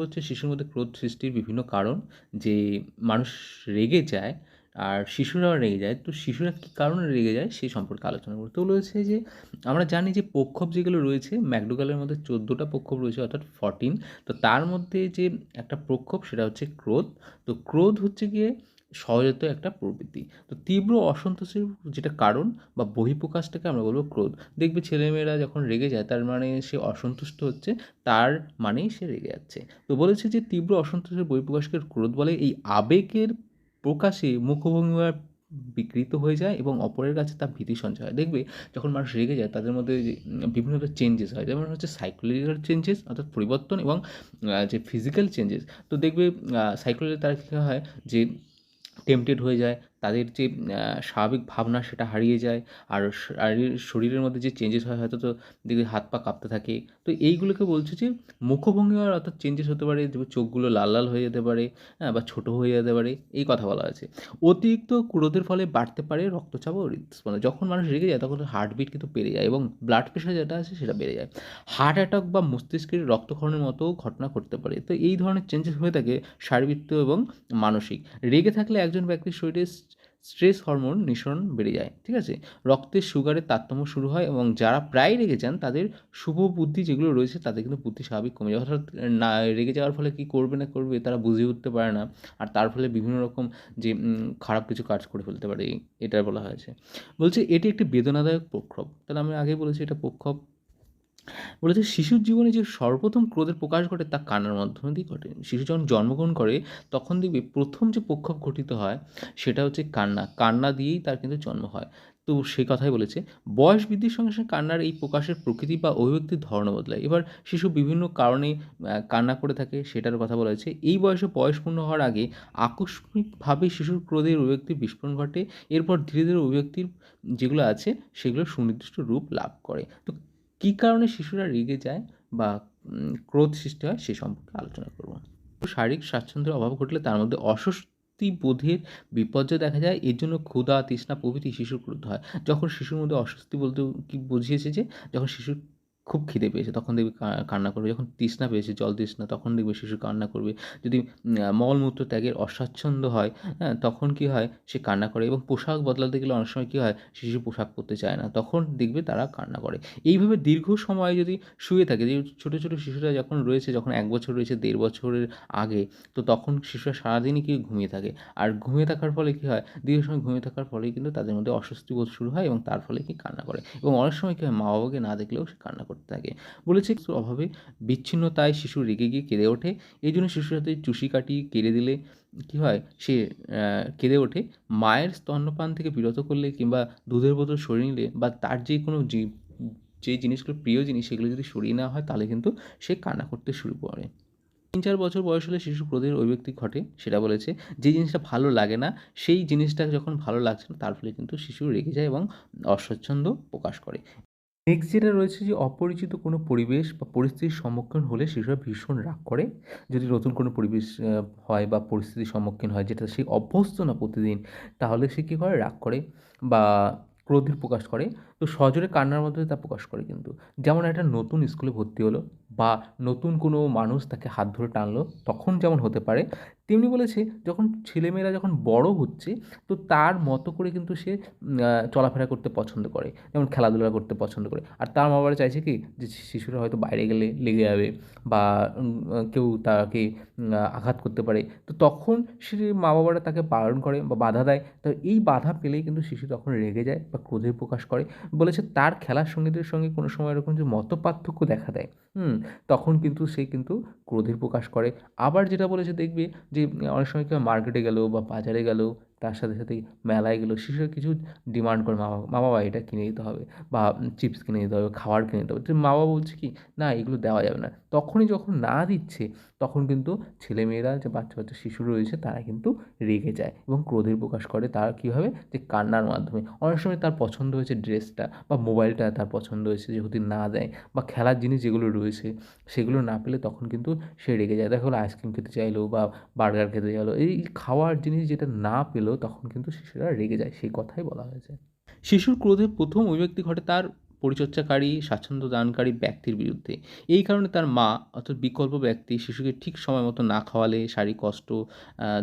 হচ্ছে শিশুর মধ্যে ক্রোধ সৃষ্টির বিভিন্ন কারণ, যে মানুষ রেগে যায় আর শিশুরাও রেগে যায়। তো শিশুরা কী কারণে রেগে যায় সেই সম্পর্কে আলোচনা করতে রয়েছে যে, আমরা জানি যে প্রক্ষোভ যেগুলো রয়েছে, ম্যাকডোগালের মধ্যে চোদ্দোটা প্রক্ষোভ রয়েছে, অর্থাৎ ফরটিন তো তার মধ্যে যে একটা প্রক্ষোভ সেটা হচ্ছে ক্রোধ। তো ক্রোধ হচ্ছে গিয়ে সহজাত একটা প্রবৃত্তি। তো তীব্র অসন্তোষের যেটা কারণ বা বহিঃপ্রকাশটাকে আমরা বলব ক্রোধ। দেখবে ছেলেমেয়েরা যখন রেগে যায়, তার মানে সে অসন্তুষ্ট হচ্ছে, তার মানেই সে রেগে যাচ্ছে। তো বলেছে যে, তীব্র অসন্তোষের বহিঃপ্রকাশকে ক্রোধ বলে এই আবেগের প্রকাশে মুখভঙ্গিমা বিকৃত হয়ে যায় এবং অপরের কাছে তার ভীতি সঞ্চয় হয়। দেখবে যখন মানুষ রেগে যায়, তাদের মধ্যে বিভিন্ন ধরনের চেঞ্জেস হয়। যেমন হচ্ছে সাইকোলজিক্যাল চেঞ্জেস অর্থাৎ পরিবর্তন এবং যে ফিজিক্যাল চেঞ্জেস তো দেখবে সাইকোলজি তার কী হয় যে টেম্পটেড হয়ে যায়। তাদের যে স্বাভাবিক ভাবনা সেটা হারিয়ে যায়। আর শরীরের মধ্যে যে চেঞ্জেস হয়, হয়তো তো দেখবে হাত পা কাঁপতে থাকে। তো এইগুলোকে বলছে যে মুখভঙ্গিমার অর্থাৎ চেঞ্জেস হতে পারে চোখগুলো লাল লাল হয়ে যেতে পারে হ্যাঁ বা ছোটো হয়ে যেতে পারে, এই কথা বলা আছে অতিরিক্ত ক্রোধের ফলে বাড়তে পারে রক্তচাপ ও হৃদস্পন্দন। যখন মানুষ রেগে যায়, তখন হার্টবিট কিন্তু বেড়ে যায় এবং ব্লাড প্রেশার যেটা আছে, সেটা বেড়ে যায়। হার্ট অ্যাটাক বা মস্তিষ্কের রক্তক্ষরণের মতো ঘটনা ঘটতে পারে। তো এই ধরনের চেঞ্জেস হয়ে থাকে শারীরিক এবং মানসিক। রেগে থাকলে একজন ব্যক্তির শরীরে স্ট্রেস হরমোন নিঃসরণ বেড়ে যায়, ঠিক আছে? রক্তের সুগারের তারতম্য শুরু হয় এবং যারা প্রায় রেগে যান, তাদের শুভ বুদ্ধি যেগুলো রয়েছে, তাদের কিন্তু বুদ্ধি স্বাভাবিক কমে যায়। অর্থাৎ না, রেগে যাওয়ার ফলে কী করবে না করবে তারা বুঝে উঠতে পারে না। আর তার ফলে বিভিন্ন রকম যে খারাপ কিছু কাজ করে ফেলতে পারে, এটা বলা হয়েছে। বলছে, এটি একটি বেদনাদায়ক প্রক্ষোভ। তাহলে আমি আগে বলেছি, এটা প্রক্ষোভ বলেছে শিশুর জীবনে যে সর্বপ্রথম ক্রোধের প্রকাশ ঘটে তা কান্নার মাধ্যমে দিয়ে ঘটে। শিশু যখন জন্মগ্রহণ করে, তখন দেখবে প্রথম যে প্রক্ষোভ ঘটিত হয়, সেটা হচ্ছে কান্না। কান্না দিয়েই তার কিন্তু জন্ম হয়। তো সেই কথাই বলেছে, বয়স বৃদ্ধির সঙ্গে সঙ্গে কান্নার এই প্রকাশের প্রকৃতি বা অভিব্যক্তির ধরন বদলায়। এবার শিশু বিভিন্ন কারণে কান্না করে থাকে, সেটার কথা বলা হয়েছে। এই বয়সে বয়স পূর্ণ হওয়ার আগে আকস্মিকভাবে শিশুর ক্রোধের অভিব্যক্তির বিস্ফোরণ ঘটে। এরপর ধীরে ধীরে অভিব্যক্তির যেগুলো আছে, সেগুলো সুনির্দিষ্ট রূপ লাভ করে। তো কী কারণে শিশুরা রেগে যায় বা ক্রোধ সৃষ্টি হয় সে সম্পর্কে আলোচনা করব। শারীরিক স্বাচ্ছন্দ্যের অভাব ঘটলে তার মধ্যে অস্বস্তি বোধের বিপর্যয় দেখা যায়। এর জন্য ক্ষুধা, তৃষ্ণা প্রভৃতি শিশুর ক্রোধ হয়। যখন শিশুর মধ্যে অস্বস্তি বলতে কি বুঝিয়েছে যে, যখন শিশুর খুব খিদে পেয়েছে। তখন দেখবে কান্না করবে। যখন তৃষ্ণা পেয়েছে, জল তৃষ্ণা, তখন দেখবে শিশু কান্না করবে। যদি মলমূত্র ত্যাগের অস্বাচ্ছন্দ্য হয় হ্যাঁ তখন কী হয়? সে কান্না করে এবং পোশাক বদলাতে গেলে অনেক সময় কী হয়? শিশু পোশাক পরতে চায় না। তখন দেখবে তারা কান্না করে। এইভাবে দীর্ঘ সময় যদি শুয়ে থাকে, যে ছোটো ছোটো শিশুরা যখন রয়েছে, যখন এক বছর রয়েছে, দেড় বছরের আগে, তো তখন শিশুরা সারাদিনই কি ঘুমিয়ে থাকে? আর ঘুমিয়ে থাকার ফলে কী হয়? দীর্ঘ সময় ঘুমিয়ে থাকার ফলেই কিন্তু তাদের মধ্যে অস্বস্তি বোধ শুরু হয় এবং তার ফলে কি কান্না করে? এবং অনেক সময় কী হয়? মা বাবাকে না দেখলেও সে কান্না করে। করতে থাকে। বলেছে অভাবে বিচ্ছিন্নতায় শিশু রেগে গিয়ে কেঁদে ওঠে। এই জন্য শিশুর সাথে চুষি কাটি, কেড়ে দিলে কী হয়? সে কেঁদে ওঠে। মায়ের স্তন্যপান থেকে বিরত করলে কিংবা দুধের বোতল সরিয়ে নিলে বা তার যে কোনো যে জিনিসগুলো প্রিয় জিনিস সেগুলো যদি সরিয়ে নেওয়া হয়, তাহলে কিন্তু সে কান্না করতে শুরু করে। তিন চার বছর বয়স হলে শিশু ক্রোধের অভিব্যক্তি ঘটে। সেটা বলেছে, যে জিনিসটা ভালো লাগে না, সেই জিনিসটা যখন ভালো লাগছে না, তার ফলে কিন্তু শিশু রেগে যায় এবং অস্বচ্ছন্দ প্রকাশ করে। নেক্সট যেটা রয়েছে যে অপরিচিত কোনো পরিবেশ বা পরিস্থিতির সম্মুখীন হলে শিশুরা ভীষণ রাগ করে। যদি নতুন কোনো পরিবেশ হয় বা পরিস্থিতির সম্মুখীন হয় যেটা সে অভ্যস্ত না প্রতিদিন, তাহলে সে কী করে? রাগ করে বা ক্রোধের প্রকাশ করে। তো সজোরে কান্নার মধ্যে তা প্রকাশ করে কিন্তু। যেমন একটা নতুন স্কুলে ভর্তি হলো বা নতুন কোনো মানুষ তাকে হাত ধরে টানলো, তখন যেমন হতে পারে, তেমনি বলেছে যখন ছেলেমেয়েরা যখন বড় হচ্ছে, তো তার মতো করে কিন্তু সে চলাফেরা করতে পছন্দ করে। যেমন খেলাধুলা করতে পছন্দ করে। আর তার মা বাবারা চাইছে কি যে শিশুরা হয়তো বাইরে গেলে লেগে যাবে বা কেউ তাকে আঘাত করতে পারে। তো তখন সে মা বাবারা তাকে পালন করে বা বাধা দেয়। তো এই বাধা পেলেই কিন্তু শিশু তখন রেগে যায় বা ক্রোধের প্রকাশ করে। বলেছে তার খেলার সঙ্গীদের সঙ্গে কোনো সময় এরকম যে মত পার্থক্য দেখা দেয়। হুম, তখন কিন্তু সে কিন্তু ক্রোধের প্রকাশ করে। আবার যেটা বলেছে দেখবে যে, অনেক সময় কেউ মার্কেটে গেলো বা বাজারে গেলো তার সাথে সাথে মেলায় গেলো শিশুরা কিছু ডিমান্ড করে মা বাবা মা বাবা এটা কিনে দিতে হবে বা চিপস কিনে দিতে হবে, খাবার কিনে দিতে হবে। মা বাবা বলছে কি, না, এগুলো দেওয়া যাবে না। তখনই যখন না দিচ্ছে, তখন কিন্তু ছেলেমেয়েরা যে বাচ্চা বাচ্চা শিশু রয়েছে, তারা কিন্তু রেগে যায় এবং ক্রোধের প্রকাশ করে তার কীভাবে? যে কান্নার মাধ্যমে। অনেক সময় তার পছন্দ হয়েছে ড্রেসটা বা মোবাইলটা তার পছন্দ হয়েছে যদি না দেয় বা খেলার জিনিস যেগুলো রয়েছে, সেগুলো না পেলে তখন কিন্তু সে রেগে যায়। দেখা হলো আইসক্রিম খেতে চাইলো বা বার্গার খেতে চাইলো। এই খাওয়ার জিনিস যেটা না পেলেও তখন কিন্তু শিশুরা রেগে যায়। সেই কথাই বলা হয়েছে। শিশুর ক্রোধে প্রথম অভিব্যক্তি ঘটে তার পরিচর্যাকারী, স্বাচ্ছন্দ্য দানকারী ব্যক্তির বিরুদ্ধে। এই কারণে তার মা, অর্থাৎ বিকল্প ব্যক্তি, শিশুকে ঠিক সময় মতো না খাওয়ালে, শারীরিক কষ্ট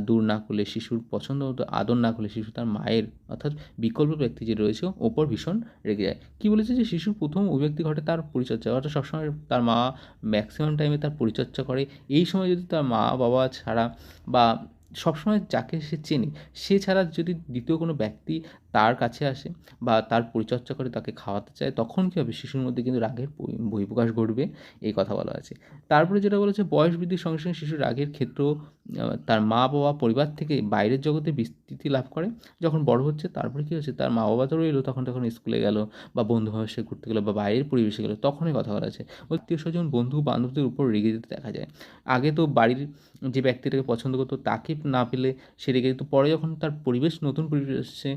দূর না করলে, শিশুর পছন্দ মতো আদর না করলে শিশু তার মায়ের, অর্থাৎ বিকল্প ব্যক্তি যে রয়েছে ওপর ভীষণ রেগে যায়। কী বলেছে যে, শিশুর প্রথম অভিব্যক্তি ঘটে তার পরিচর্যা। অর্থাৎ সবসময় তার মা ম্যাক্সিমাম টাইমে তার পরিচর্যা করে। এই সময় যদি তার মা বাবা ছাড়া বা সবসময় যাকে সে চেনে সে ছাড়া যদি দ্বিতীয় কোনো ব্যক্তি তার কাছে আসে বা তার পরিচর্যা করে তাকে খাওয়াতে চায়, তখন কী হবে? শিশুর মধ্যে কিন্তু রাগের বহিঃপ্রকাশ ঘটবে, এই কথা বলা আছে তারপরে যেটা বলেছে, বয়স বৃদ্ধির সঙ্গে সঙ্গে শিশুর রাগের ক্ষেত্রেও তার মা বাবা পরিবার থেকে বাইরের জগতে বিস্তৃতি লাভ করে। যখন বড় হচ্ছে, তারপরে কী হচ্ছে তার মা বাবা তো রইল, তখন তখন স্কুলে গেল বা বন্ধু সে ঘুরতে গেলো বা বাইরের পরিবেশে গেলো, তখনই কথা বলা আছে আত্মীয় স্বজন, বন্ধু বান্ধবদের উপর রেগে যেতে দেখা যায়। আগে তো বাড়ির যে ব্যক্তিটাকে পছন্দ করতো, তাকে না পেলে সে রেগে যেত। পরে যখন তার পরিবেশ, নতুন পরিবেশ পরিবেশে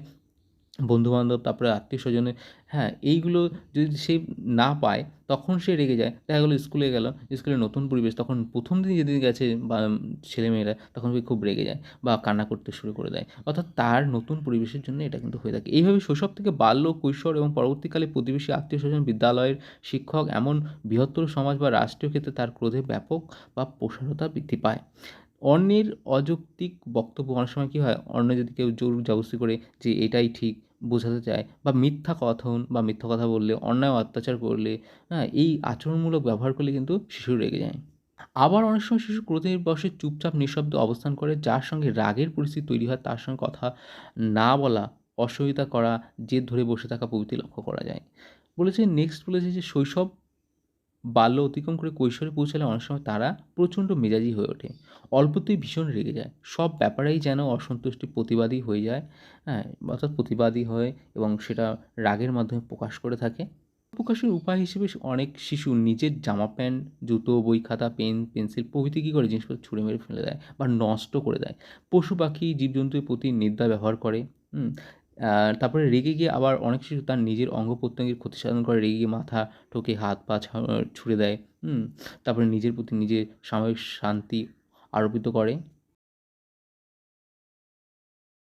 বন্ধুবান্ধব, তারপরে আত্মীয় স্বজনের হ্যাঁ এইগুলো যদি সে না পায়, তখন সে রেগে যায়। দেখা গেলো স্কুলে গেল স্কুলে নতুন পরিবেশ, তখন প্রথম দিন যেদিন গেছে বা ছেলেমেয়েরা তখন খুব রেগে যায় বা কান্না করতে শুরু করে দেয়। অর্থাৎ তার নতুন পরিবেশের জন্য এটা কিন্তু হয়ে থাকে। এইভাবে শৈশব থেকে বাল্য কৈশোর এবং পরবর্তীকালে প্রতিবেশী আত্মীয় স্বজন, বিদ্যালয়ের শিক্ষক, এমন বৃহত্তর সমাজ বা রাষ্ট্রীয় ক্ষেত্রে তার ক্রোধে ব্যাপক বা প্রসারতা বৃদ্ধি পায়। অন্যের অযৌক্তিক বক্তব্য অনেক সময় কী হয় অন্য যদি কেউ জোর জবরদস্তি করে যে এটাই ঠিক বোঝাতে চায় বা মিথ্যা কথন বা মিথ্যা কথা বললে, অন্যায় অত্যাচার করলে হ্যাঁ এই আচরণমূলক ব্যবহার করলে কিন্তু শিশু রেগে যায়। আবার অনেক সময় শিশু ক্রোধের বসে চুপচাপ নিঃশব্দ অবস্থান করে, যার সঙ্গে রাগের পরিস্থিতি তৈরি হয়, তার সঙ্গে কথা না বলা অসহিতা করা, জেদ ধরে বসে থাকা প্রভৃতি লক্ষ্য করা যায়। বলেছে নেক্সট বলেছে যে, শৈশব বাল্য অতিক্রম করে কৈশোরে পৌঁছালে অনেক সময় তারা প্রচণ্ড মেজাজি হয়ে ওঠে। অল্পতেই ভীষণ রেগে যায়। সব ব্যাপারেই যেন অসন্তুষ্টি প্রতিবাদী হয়ে যায় হ্যাঁ অর্থাৎ প্রতিবাদী হয় এবং সেটা রাগের মাধ্যমে প্রকাশ করে থাকে। প্রকাশের উপায় হিসেবে অনেক শিশু নিজের জামা প্যান্ট, জুতো, বই খাতা, পেন, পেন্সিল প্রভৃতি কী করে জিনিসপত্র ছুঁড়ে মেরে ফেলে দেয় বা নষ্ট করে দেয়? পশু পাখি, জীবজন্তুর প্রতি নিদ্রা ব্যবহার করে তারপরে রেগে গিয়ে আবার অনেক শিশু তার নিজের অঙ্গ প্রত্যঙ্গের ক্ষতি সাধন করে। রেগে গিয়ে মাথা ঠোকে হাত পা ছুঁড়ে দেয় তারপরে নিজের প্রতি নিজের সাময়িক শান্তি আরোপিত করে।